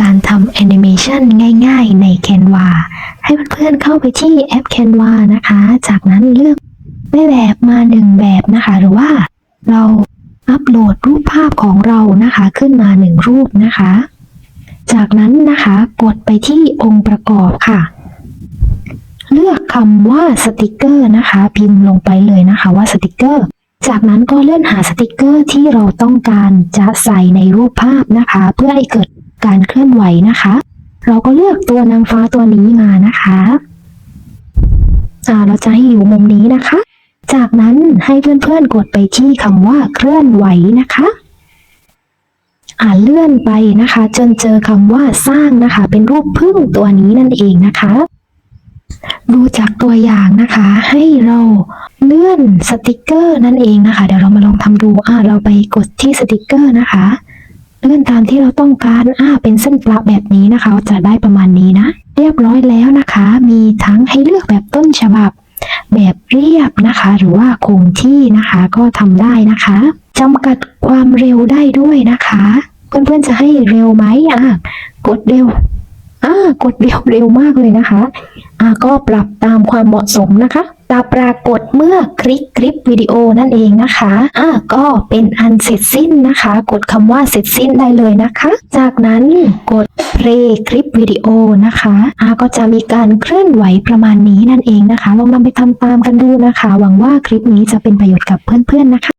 การทำแอนิเมชันง่ายๆใน Canva ให้เพื่อนๆเข้าไปที่แอป Canva นะคะ จากนั้นเลือกแม่แบบมาหนึ่งแบบนะคะ หรือว่าเราอัปโหลดรูปภาพของเรานะคะขึ้นมาหนึ่งรูปนะคะ จากนั้นนะคะกดไปที่องค์ประกอบค่ะ เลือกคำว่าสติกเกอร์นะคะ พิมพ์ลงไปเลยนะคะว่าสติกเกอร์ จากนั้นก็เลื่อนหาสติกเกอร์ที่เราต้องการจะใส่ในรูปภาพนะคะ เพื่อให้เกิด การเคลื่อนไหวนะคะ เราก็เลือกตัวนางฟ้าตัวนี้มานะคะอ่าเราจะให้อยู่มุมนี้นะคะ จากนั้นให้เพื่อนๆกดไปที่คำว่าเคลื่อนไหวนะคะอ่าเลื่อนไปนะคะ จนเจอคำว่าสร้างนะคะ เป็นรูปพึ่งตัวนี้นั่นเองนะคะ ดูจากตัวอย่างนะคะ ให้เราเลื่อนสติกเกอร์นั่นเองนะคะ เดี๋ยวเรามาลองทำดูอ่าเราไปกดที่สติกเกอร์นะคะ เลื่อนตามที่เราต้องการอ่าเป็นเส้นประแบบนี้นะคะ จะได้ประมาณนี้นะ เรียบร้อยแล้วนะคะ มีทั้งให้เลือกแบบต้นฉบับ แบบเรียบนะคะ หรือว่าคงที่นะคะก็ทำได้นะคะจำกัดความเร็วได้ด้วยนะคะ เพื่อนๆจะให้เร็วไหมอะกดเร็ว อ่ากดเร็วเร็วมากเลยนะคะ อ่าก็ปรับตามความเหมาะสมนะคะตาปรากฏเมื่อคลิกคลิปวิดีโอนั่นเองนะคะ อ่าก็เป็นอันเสร็จสิ้นนะคะ กดคำว่าเสร็จสิ้นได้เลยนะคะ จากนั้นกดเพลย์คลิปวิดีโอนะคะ อ่าก็จะมีการเคลื่อนไหวประมาณนี้นั่นเองนะคะ ลองนำไปทำตามกันดูนะคะ หวังว่าคลิปนี้จะเป็นประโยชน์กับเพื่อนๆนะคะ